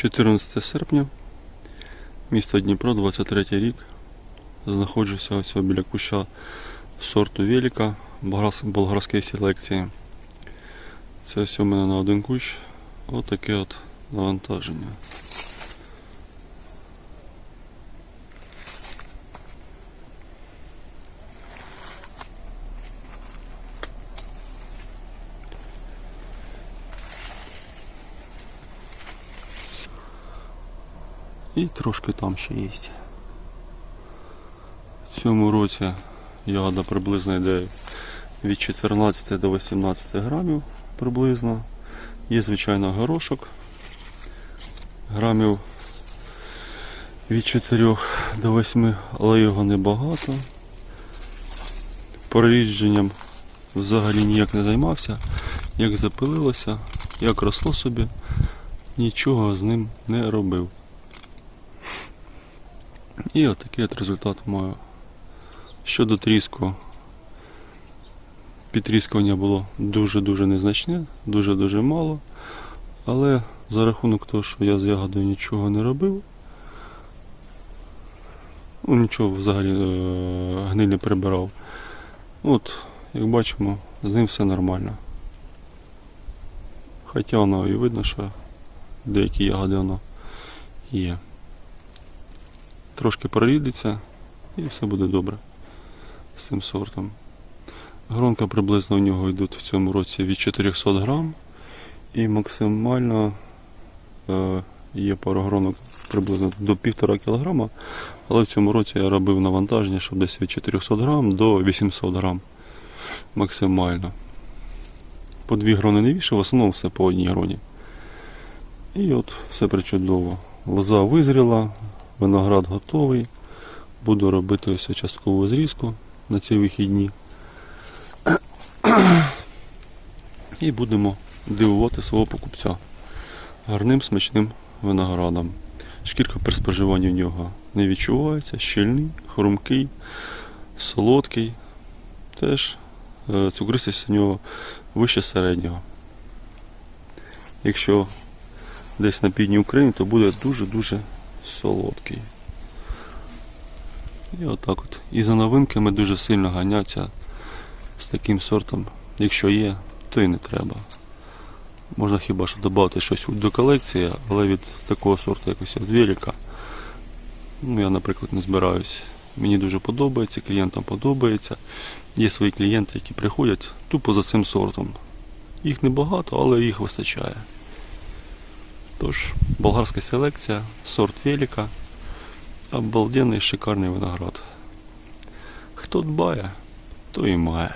14 серпня, місто Дніпро, 23 рік. Знаходжуся ось біля куща сорту Веліка болгарської селекції. Це ось у мене на один кущ. Отаке от навантаження. І трошки там ще є. В цьому році ягода приблизно йде від 14 до 18 грамів приблизно. Є, звичайно, горошок. Грамів від 4 до 8, але його небагато. Прорідженням взагалі ніяк не займався. Як запилилося, як росло собі, нічого з ним не робив. І отакий от результат маю. Щодо тріску, підтріскування було дуже-дуже незначне, дуже-дуже мало. Але за рахунок того, що я з ягодою нічого не робив, ну, нічого взагалі е, гниль не прибирав. От, як бачимо, з ним все нормально. Хоча воно і видно, що деякі ягоди воно є трошки прорідиться і все буде добре з цим сортом. Гронка приблизно в нього йдуть в цьому році від 400 грам і максимально е, є пару гронок приблизно до 1,5 кг, але в цьому році я робив навантаження, що десь від 400 грам до 800 грам максимально. По дві грони не вішав, в основному все по одній гроні. І от все причудово. Лоза визріла, Виноград готовий. Буду робити ось часткову зрізку на ці вихідні. І будемо дивувати свого покупця гарним смачним виноградом. Шкірка при споживанні в нього не відчувається, щільний, хрумкий, солодкий. Теж е, цукристість у нього вище середнього. Якщо десь на півдні України, то буде дуже-дуже солодкий. І отак от. І за новинками дуже сильно ганяться з таким сортом. Якщо є, то і не треба. Можна хіба що додати щось до колекції, але від такого сорту якось от велика. Ну, я, наприклад, не збираюсь. Мені дуже подобається, клієнтам подобається. Є свої клієнти, які приходять тупо за цим сортом. Їх небагато, але їх вистачає. Тож, болгарська селекція, сорт велика, обалденний шикарний виноград. Хто дбає, то і має.